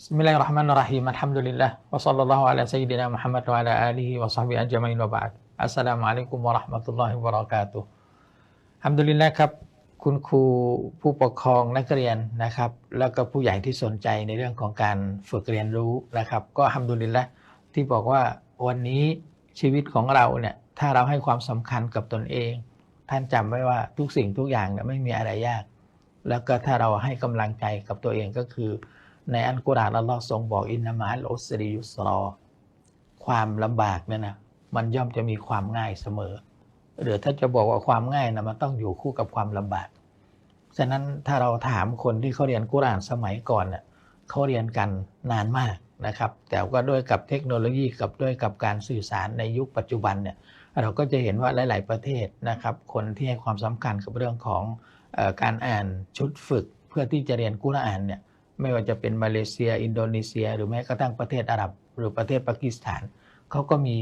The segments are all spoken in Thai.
Bismillahirrahmanirrahim. Alhamdulillah. Wa sallallahu ala sayyidina Muhammad wa ala alihi wa sahbihi ajma'in wa ba'd. Assalamualaikum warahmatullahi wabarakatuh. ฮัมดุลิลละครับ คุณครูผู้ปกครองนักเรียนนะครับ แล้วก็ผู้ใหญ่ที่สนใจในเรื่องของการฝึกเรียนรู้นะครับ ก็ฮัมดุลิลละที่บอกว่าวันนี้ชีวิตของเราเนี่ย ถ้าเราให้ความสำคัญกับตนเอง ท่านจำไว้ว่าทุกสิ่งทุกอย่างเนี่ยไม่มีอะไรยาก แล้วก็ถ้าเราให้กำลังใจกับตัวเองก็คื ในอันกุรอานอัลลอฮ์ทรงบอกอินนามาลอุสริยุสรอ ความลำบากเนี่ยนะมันย่อมจะมีความง่ายเสมอ หรือถ้าจะบอกว่าความง่ายนะมันต้องอยู่คู่กับความลำบาก ฉะนั้นถ้าเราถามคนที่เขาเรียนกุรอานสมัยก่อนเนี่ยเขาเรียนกันนานมากนะครับ แต่ก็ด้วยกับเทคโนโลยีกับด้วยกับการสื่อสารในยุคปัจจุบันเนี่ยเราก็จะเห็นว่าหลาย ๆ ประเทศนะครับ คนที่ให้ความสำคัญกับเรื่องของอการอ่านชุดฝึก เพื่อที่จะเรียนกุรอานเนี่ย ไม่ว่าจะเป็นมาเลเซีย อินโดนีเซีย หรือแม้กระทั่งประเทศอาหรับ หรือประเทศปากีสถานเขาก็มี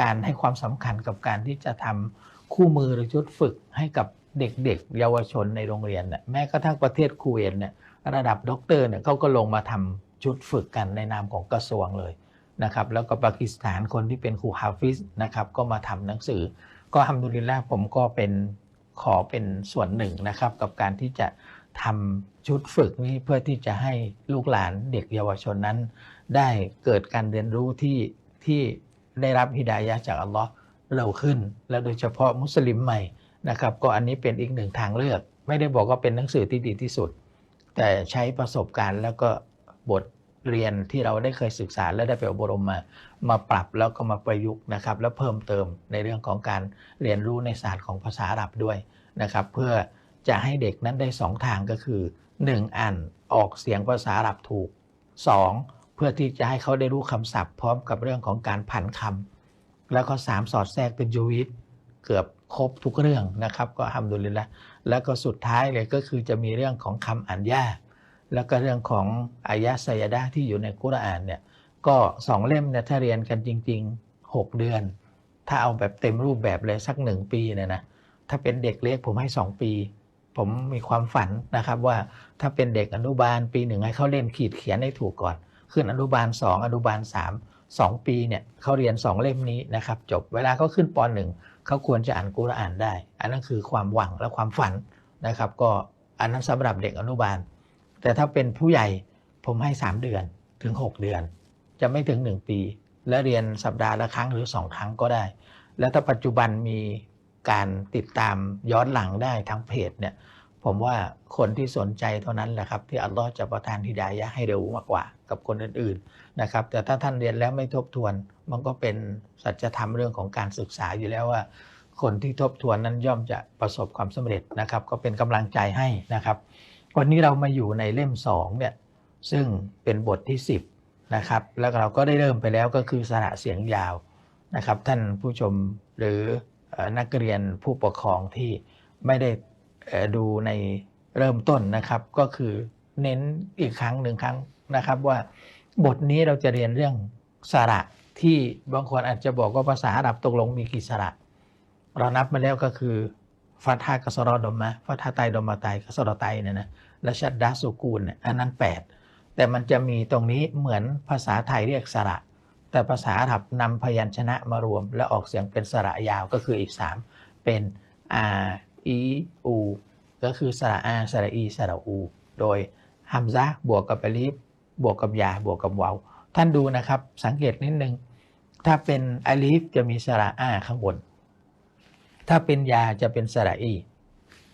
การให้ความสำคัญกับการที่จะทำคู่มือหรือชุดฝึกให้กับเด็กๆ เยาวชนในโรงเรียนเนี่ยแม้กระทั่งประเทศคูเวตเนี่ยระดับด็อกเตอร์เนี่ยเขาก็ลงมาทำชุดฝึกกันในนามของกระทรวงเลยนะครับแล้วก็ปากีสถานคนที่เป็นครูฮาฟิซนะครับก็มาทำหนังสือ ก็ฮัมดุลิลละห์ผมก็เป็นขอเป็นส่วนหนึ่งนะครับ กับการที่จะ ทำชุดฝึกนี้เพื่อที่จะให้ลูกหลานเด็กเยาวชนนั้น ได้เกิดการเรียนรู้ที่ที่ได้รับฮิดายะจากอัลลอฮ์เร็วขึ้น และโดยเฉพาะมุสลิมใหม่นะครับ ก็อันนี้เป็นอีกหนึ่งทางเลือก ไม่ได้บอกว่าเป็นหนังสือที่ดีที่สุด แต่ใช้ประสบการณ์แล้วก็บทเรียนที่เราได้เคยศึกษาและได้ไปอบรมมา มาปรับแล้วก็มาประยุกต์นะครับ แล้วเพิ่มเติมในเรื่องของการเรียนรู้ในศาสตร์ของภาษาอาหรับด้วยนะครับ เพื่อ จะให้เด็กนั้นได้สองทางก็คือ 1. อ่านออกเสียงภาษาอาหรับถูก 2. เพื่อที่จะให้เขาได้รู้คำศัพท์พร้อมกับเรื่องของการผันคำแล้วก็ 3 สอดแทรกเป็นยูวิตเกือบครบทุกเรื่องนะครับ ก็ทำดุลิลละแล้วก็สุดท้ายเลยก็คือจะมีเรื่องของคำอ่านยากแล้วก็เรื่องของอายะห์ไซยดะห์ที่อยู่ในกุรอานเนี่ยก็สองเล่มเนี่ยถ้าเรียนกันจริง ๆ 6 เดือน ถ้าเอาแบบเต็มรูปแบบเลยสักหนึ่งปีเนี่ยนะถ้าเป็นเด็กเล็กผมให้ 2 ปี ผมมีความฝันนะครับว่าถ้าเป็นเด็กอนุบาลปีหนึ่งให้เขาเล่นขีดเขียนให้ถูกก่อน ขึ้นอนุบาล 2 อนุบาล 3 2 ปีเนี่ยเขาเรียน 2 เล่มนี้นะครับจบเวลาเขาขึ้นป .1 เขาควรจะอ่านกุรอานได้ อันนั้นคือความหวังและความฝันนะครับก็อันนั้นสำหรับเด็กอนุบาล แต่ถ้าเป็นผู้ใหญ่ผมให้ 3 เดือนถึง 6 เดือน จะไม่ถึง 1 ปี และเรียนสัปดาห์ละครั้งหรือ 2 ครั้งก็ได้ แล้วถ้าปัจจุบันมี การติดตามย้อนหลังได้ทางเพจเนี่ย ผมว่าคนที่สนใจเท่านั้นแหละครับ ที่อัลลอฮ์จะประทานฮิดายะให้เร็วมากกว่ากับคนอื่นๆนะครับ แต่ถ้าท่านเรียนแล้วไม่ทบทวน มันก็เป็นสัจธรรมเรื่องของการศึกษาอยู่แล้วว่า คนที่ทบทวนนั้นย่อมจะประสบความสำเร็จนะครับ ก็เป็นกำลังใจให้นะครับ วันนี้เรามาอยู่ในเล่ม2เนี่ยซึ่งเป็นบทที่ 10นะครับแล้วเราก็ได้เริ่มไปแล้วก็คือสระเสียงยาวนะครับ ท่านผู้ชมหรือ นักเรียนผู้ปกครองที่ไม่ได้ดูในเริ่มต้นนะครับ ก็คือเน้นอีกครั้งหนึ่งครั้งนะครับ ว่าบทนี้เราจะเรียนเรื่องสระที่บางคนอาจจะบอกว่าภาษาอาหรับตกลงมีกี่สระ เรานับมาแล้วก็คือฟาทากสรอดมะฟาทาไตดมะไตกสรอไตเนี่ยนะและชัดดาสุกูลเนี่ยอันนั้น 8 แต่มันจะมีตรงนี้เหมือนภาษาไทยเรียกสระ แต่ภาษาอาหรับนำพยัญชนะมารวม และออกเสียงเป็นสระยาวก็คืออีก 3 เป็นอาอีอูก็คือสระอาสระอีสระอู โดยฮัมซะบวกกับอลิฟบวกกับยาบวกกับวาวท่านดูนะครับสังเกตนิดนึง ถ้าเป็นอลิฟจะมีสระอาข้างบน ถ้าเป็นยาจะเป็นสระอี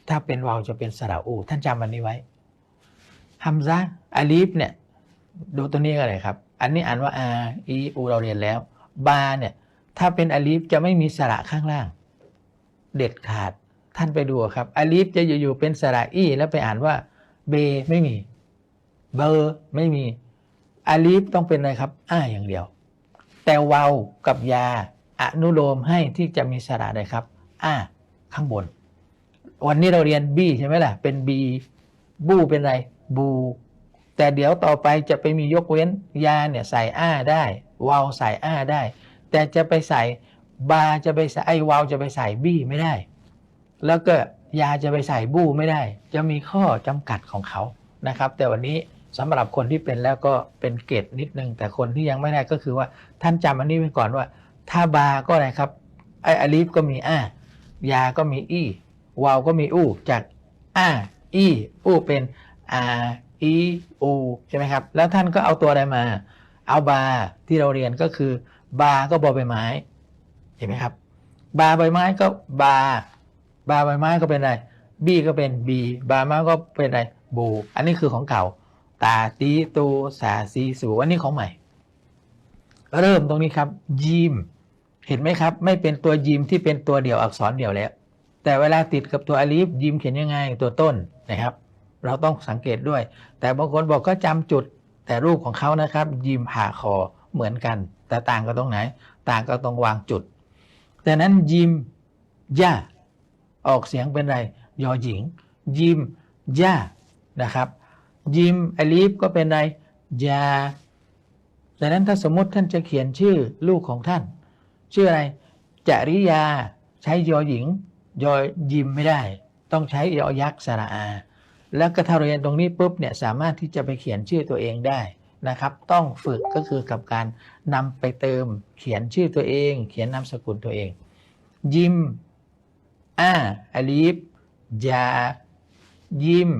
ถ้าเป็นวาวจะเป็นสระอู ท่านจำอันนี้ไว้ฮัมซะอลีฟเนี่ยดูตัวนี้กันเลยครับ อันนี้อ่านว่าอาอีอูเราเรียนแล้ว บาเนี่ย ถ้าเป็นอลีฟจะไม่มีสระข้างล่าง เด็ดขาดท่านไปดูครับอลีฟจะอยู่ๆเป็นสระอีแล้วไปอ่านว่าเบไม่มี เบอร์ไม่มีอลีฟต้องเป็นอะไรครับ อ้าอย่างเดียว แต่วาวกับยาอนุโลมให้ที่จะมีสระใดครับ อ้า ข้างบน วันนี้เราเรียนบีใช่ไหมล่ะ เป็นบีบูเป็นอะไร บู แต่เดี๋ยวต่อไปจะไปมียกเว้นยาเนี่ยใส่อ้าได้วาวใส่อ้าได้ แต่จะไปใส่บาจะไปใส่ไอวาวจะไปใส่บี้ไม่ได้ แล้วก็ยาจะไปใส่บู้ไม่ได้ จะมีข้อจำกัดของเขานะครับ แต่วันนี้สำหรับคนที่เป็นแล้วก็เป็นเกตนิดนึง แต่คนที่ยังไม่ได้ก็คือว่าท่านจำอันนี้ไว้ก่อนว่า ถ้าบาก็อะไรครับไออาลีฟก็มีอ้ายาก็มีอีวาวก็มีอู้จากอ้าอีอู้เป็นอา อีอูใช่ไหมครับ แล้วท่านก็เอาตัวอะไรมา เอาบาที่เราเรียนก็คือบาก็บอใบไม้ เห็นไหมครับ บาใบไม้ก็บา บาใบไม้ก็เป็นอะไรบีก็เป็นบีบาไม้ก็เป็นอะไรบูอันนี้คือของเก่า ตาตีตูสาซีสูอันนี้ของใหม่ เริ่มตรงนี้ครับ ยิม เห็นไหมครับ ไม่เป็นตัวยิมที่เป็นตัวเดี่ยวอักษรเดี่ยวแล้ว แต่เวลาติดกับตัวอลีฟยิมเขียนยังไงตัวต้นนะครับ เราต้องสังเกตด้วย แต่บางคนบอกก็จำจุดแต่รูปของเขานะครับ ยิมผ่าคอเหมือนกัน แต่ต่างก็ตรงไหน ต่างก็ตรงวางจุด แต่นั้นยิมย่าออกเสียงเป็นไรยอหญิง ยิมย่านะครับ ยิมอลีฟก็เป็นไรยาดังนั้นถ้าสมมติท่านจะเขียนชื่อลูกของท่าน ชื่ออะไรจริยาใช้ยอหญิง ยอยิมไม่ได้ ต้องใช้ยอยักษ์สระอา แล้วก็ถ้าเรียนตรงนี้ปุ๊บเนี่ยสามารถที่จะไปเขียนชื่อตัวเองได้นะครับ ต้องฝึกก็คือกับการนำไปเติมเขียนชื่อตัวเอง เขียนนามสกุลตัวเอง ยิมอาอลีฟยา ยิม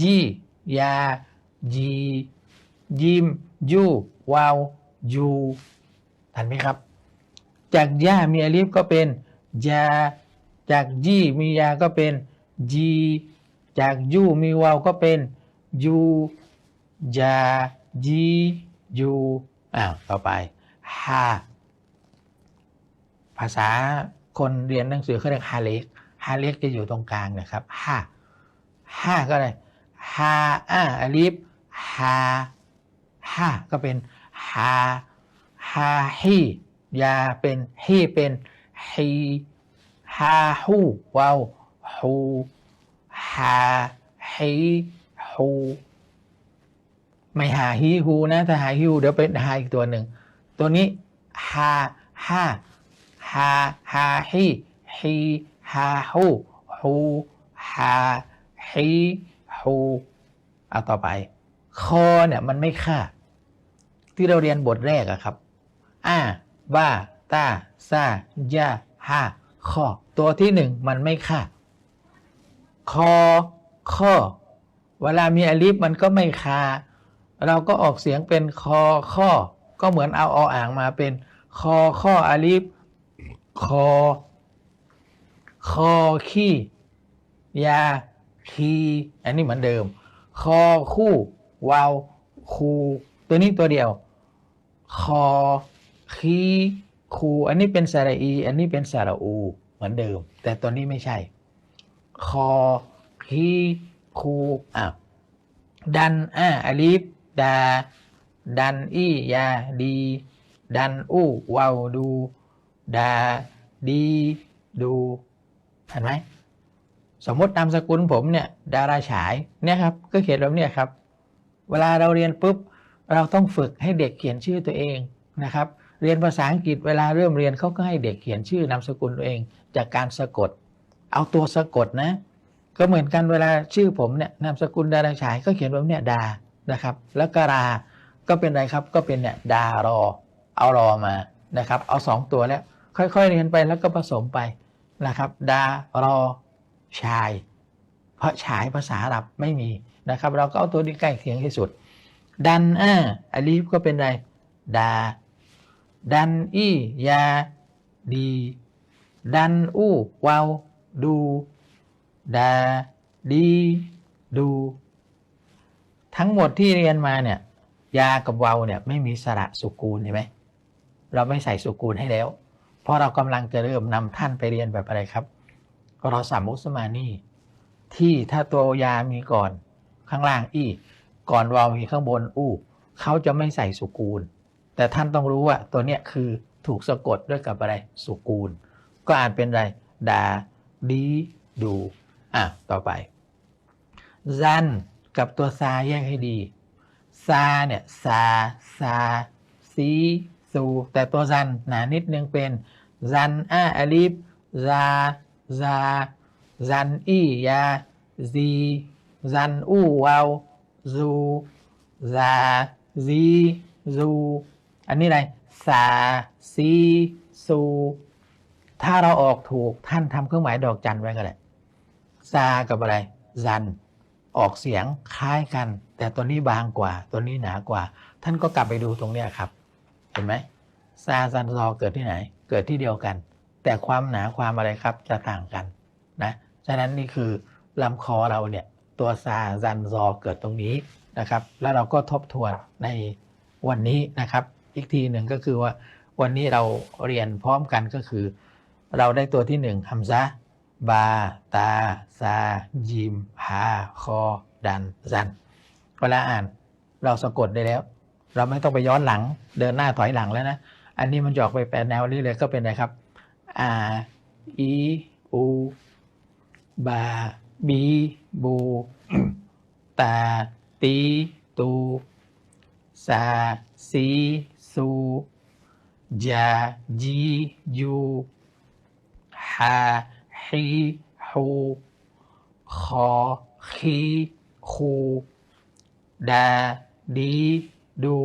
ยียาจียิม ยูวาวยูทันไหมครับ จากยามีอลิฟก็เป็นยา จากยีมียาก็เป็นจี จากยูมีวาวก็เป็นยูยาจียูอ้าวต่อไปฮาภาษาคนเรียนหนังสือเขาเรียกฮาเล็กฮาเล็กจะอยู่ตรงกลางนะครับฮาฮาก็เลยฮาอาอลิฟฮาฮาก็เป็นฮาฮาฮียาเป็นฮีเป็นฮีฮาฮูวาวฮู ฮาฮีฮูไม่หาฮีฮูนะ ถ้าหาฮีฮูเดี๋ยวเป็นหาอีกตัวหนึ่ง ตัวนี้ฮาฮาฮาฮาฮีฮีฮาฮูฮูฮาฮีฮูเอาต่อไป คอเนี่ยมันไม่ค่า ที่เราเรียนบทแรกอะครับอาบ้าตาซายาฮาข้อตัวที่หนึ่งมันไม่ค่า คอข้อ เวลามีอลิฟมันก็ไม่คา เราก็ออกเสียงเป็นคอข้อ ก็เหมือนเอาออ่างมาเป็นคอข้ออลิฟคอ คอขี้ยาคีอันนี้เหมือนเดิม คอคู่วาวคูตัวนี้ตัวเดียว คอคีคูอันนี้เป็นสระอี อันนี้เป็นสระอู เหมือนเดิม แต่ตัวนี้ไม่ใช่ คอคีคูอะดันอะอลิฟดา ดันอียาดี ดันอู้วาวดู ดา ดี ดูเห็นไหมสมมตินามสกุลผมเนี่ย ดาราฉายเนี่ยครับ ก็เขียนแบบเนี้ยครับ เวลาเราเรียนปุ๊บ เราต้องฝึกให้เด็กเขียนชื่อตัวเองนะครับ เรียนภาษาอังกฤษเวลาเริ่มเรียนเขาก็ให้เด็กเขียนชื่อนามสกุลตัวเอง จากการสะกด เอาตัวสะกดนะ ก็เหมือนกันเวลาชื่อผมเนี่ยนามสกุลดาราฉายก็เขียนแบบเนี้ยดานะครับ แล้วกรา ก็เป็นอะไรครับก็เป็นเนี่ยดารอ เอารอมานะครับ เอาสองตัวแล้ว ค่อยๆเรียนไปแล้วก็ผสมไปนะครับ ดารอชาย เพราะฉายภาษาอาหรับไม่มีนะครับ เราก็เอาตัวที่ใกล้เคียงที่สุด ดันอ่าอลีฟก็เป็นไรดา ดันอียาดี ดันอู้วาว ดู ดา ดี ดู ทั้งหมดที่เรียนมาเนี่ย ยากับวาวเนี่ยไม่มีสระสุกูลเห็นไหม เราไม่ใส่สุกูลให้แล้ว เพราะเรากำลังจะเริ่มนำท่านไปเรียนแบบอะไรครับกรอสามมุสมานี่ที่ถ้าตัวยามีก่อนข้างล่างอีก่อนวาวมีข้างบนอู้ เขาจะไม่ใส่สุกูล แต่ท่านต้องรู้ว่าตัวเนี้ยคือถูกสะกดด้วยกับอะไรสุกูล ก็อ่านเป็นอะไรดา ดีดูอะต่อไปซันกับตัวซาแยกให้ดีซาเนี่ยซาซาซีซูแต่ตัวซันหนานิดนึงเป็นซันอาอลิฟซาซาซันอียาซีซันอูวาวซูซาซีซูอันนี้อะไรซาซีซู ถ้าเราออกถูกท่านทำเครื่องหมายดอกจันไว้ก็ได้ซากับอะไรซัน ออกเสียงคล้ายกัน แต่ตัวนี้บางกว่า ตัวนี้หนากว่า ท่านก็กลับไปดูตรงเนี้ยครับ เห็นไหมซาซันซอเกิดที่ไหน เกิดที่เดียวกัน แต่ความหนาความอะไรครับจะต่างกันนะฉะนั้นนี่คือลำคอเราเนี่ยตัวซาซันซอเกิดตรงนี้นะครับ แล้วเราก็ทบทวนในวันนี้นะครับ อีกทีหนึ่งก็คือว่าวันนี้เราเรียนพร้อมกันก็คือ เราได้ตัวที่หนึ่งฮัมซะบา ตา ซา ยิม ฮา คอ ดัน ซัน เวลาอ่านเราสะกดได้แล้ว เราไม่ต้องไปย้อนหลังเดินหน้าถอยหลังแล้วนะ อันนี้มันจอกไปแปลแนวนี้เลยก็เป็นอะไรครับอาอีอูบา บี บู ตา ตี ตู ซา ซี ซูจาจี ยูาฮีฮูคอคีคูดาดีดู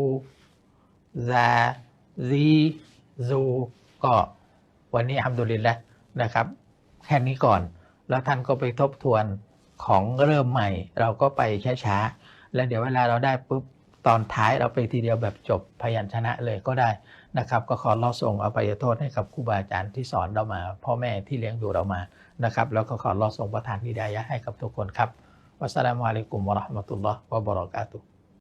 ซาซีซูก็วันนี้ฮัมดุลิลละนะครับ แค่นี้ก่อน แล้วท่านก็ไปทบทวนของเริ่มใหม่ เราก็ไปช้าๆแล้วเดี๋ยวเวลาเราได้ปุ๊บตอนท้ายเราไปทีเดียวแบบจบพยัญชนะเลยก็ได้ นะครับก็ขอเราส่งอภัยโทษให้กับครูบาอาจารย์ที่สอนเรามา พ่อแม่ที่เลี้ยงดูเรามานะครับแล้วก็ขอเราส่งประทานนิดายะให้กับทุกคนครับวัสสลามุอะลัยกุมวะราะห์มะตุลลอฮ์วะบะเราะกาตุฮ์